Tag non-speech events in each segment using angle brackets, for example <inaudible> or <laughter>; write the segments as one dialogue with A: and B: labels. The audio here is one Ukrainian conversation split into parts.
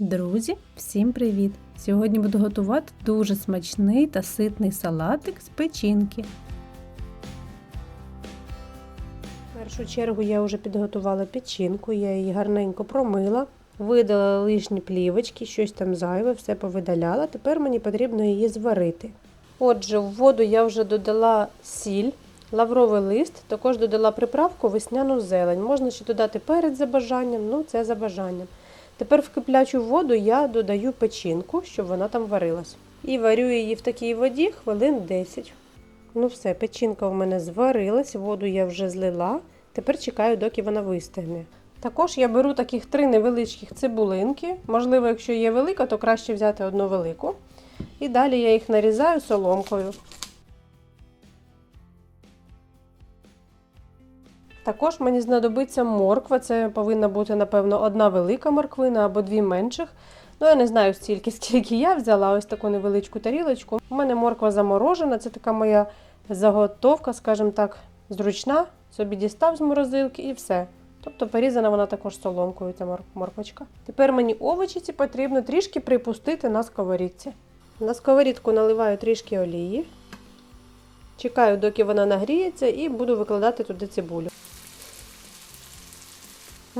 A: Друзі, всім привіт! Сьогодні буду готувати дуже смачний та ситний салатик з печінки. В першу чергу я вже підготувала печінку, я її гарненько промила, видала лишні плівочки, щось там зайве, все повидаляла. Тепер мені потрібно її зварити. Отже, в воду я вже додала сіль, лавровий лист, також додала приправку весняну зелень. Можна ще додати перець за бажанням, ну це за бажанням. Тепер в киплячу воду я додаю печінку, щоб вона там варилась. І варю її в такій воді хвилин 10. Ну все, печінка в мене зварилась, воду я вже злила. Тепер чекаю, доки вона вистигне. Також я беру таких три невеличких цибулинки. Можливо, якщо є велика, то краще взяти одну велику. І далі я їх нарізаю соломкою. Також мені знадобиться морква. Це повинна бути, напевно, одна велика морквина або дві менших. Ну, я не знаю стільки, <laughs> скільки я взяла ось таку невеличку тарілочку. У мене морква заморожена, це така моя заготовка, скажімо так, зручна. Собі дістав з морозилки і все. Тобто порізана вона також соломкою, ця морквочка. Тепер мені овочі ці потрібно трішки припустити на сковорідці. На сковорідку наливаю трішки олії. Чекаю, доки вона нагріється, і буду викладати туди цибулю.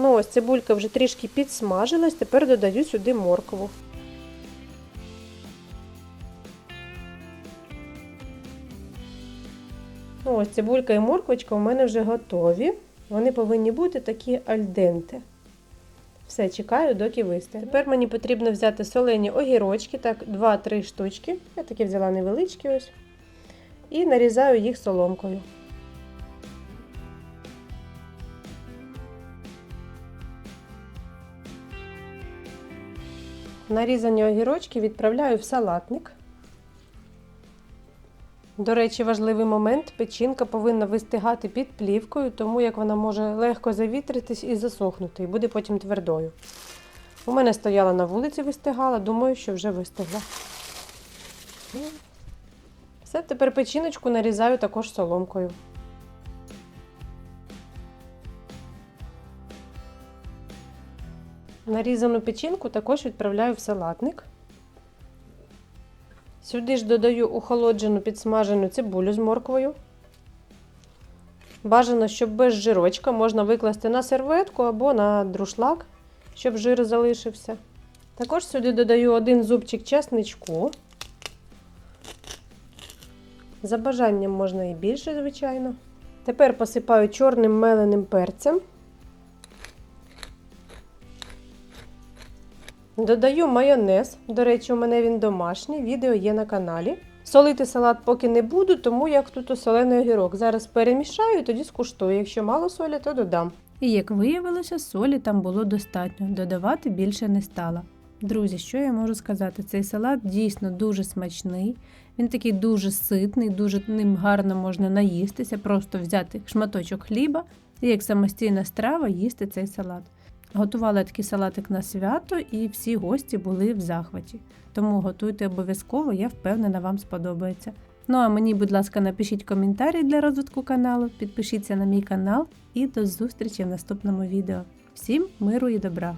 A: Ну ось цибулька вже трішки підсмажилась, тепер додаю сюди моркву. Ну ось цибулька і морквочка у мене вже готові. Вони повинні бути такі альденти. Все, чекаю, доки вистигне. Тепер мені потрібно взяти солені огірочки, так, 2-3 штучки. Я такі взяла невеличкі ось. І нарізаю їх соломкою. Нарізані огірочки відправляю в салатник. До речі, важливий момент: печінка повинна вистигати під плівкою, тому як вона може легко завітритись і засохнути, і буде потім твердою. У мене стояла на вулиці, вистигала, думаю, що вже вистигла. Все, тепер печіночку нарізаю також соломкою. Нарізану печінку також відправляю в салатник. Сюди ж додаю охолоджену підсмажену цибулю з морквою. Бажано, щоб без жирочка можна викласти на серветку або на друшлак, щоб жир залишився. Також сюди додаю один зубчик чесничку. За бажанням можна і більше, звичайно. Тепер посипаю чорним меленим перцем. Додаю майонез. До речі, у мене він домашній, відео є на каналі. Солити салат поки не буду, тому як тут солений огірок. Зараз перемішаю, тоді скуштую. Якщо мало солі, то додам. І як виявилося, солі там було достатньо, додавати більше не стала. Друзі, що я можу сказати? Цей салат дійсно дуже смачний. Він такий дуже ситний, дуже ним гарно можна наїстися, просто взяти шматочок хліба і як самостійна страва їсти цей салат. Готувала такий салатик на свято, і всі гості були в захваті. Тому готуйте обов'язково, я впевнена, вам сподобається. Ну а мені, будь ласка, напишіть коментарі для розвитку каналу, підпишіться на мій канал і до зустрічі в наступному відео. Всім миру і добра!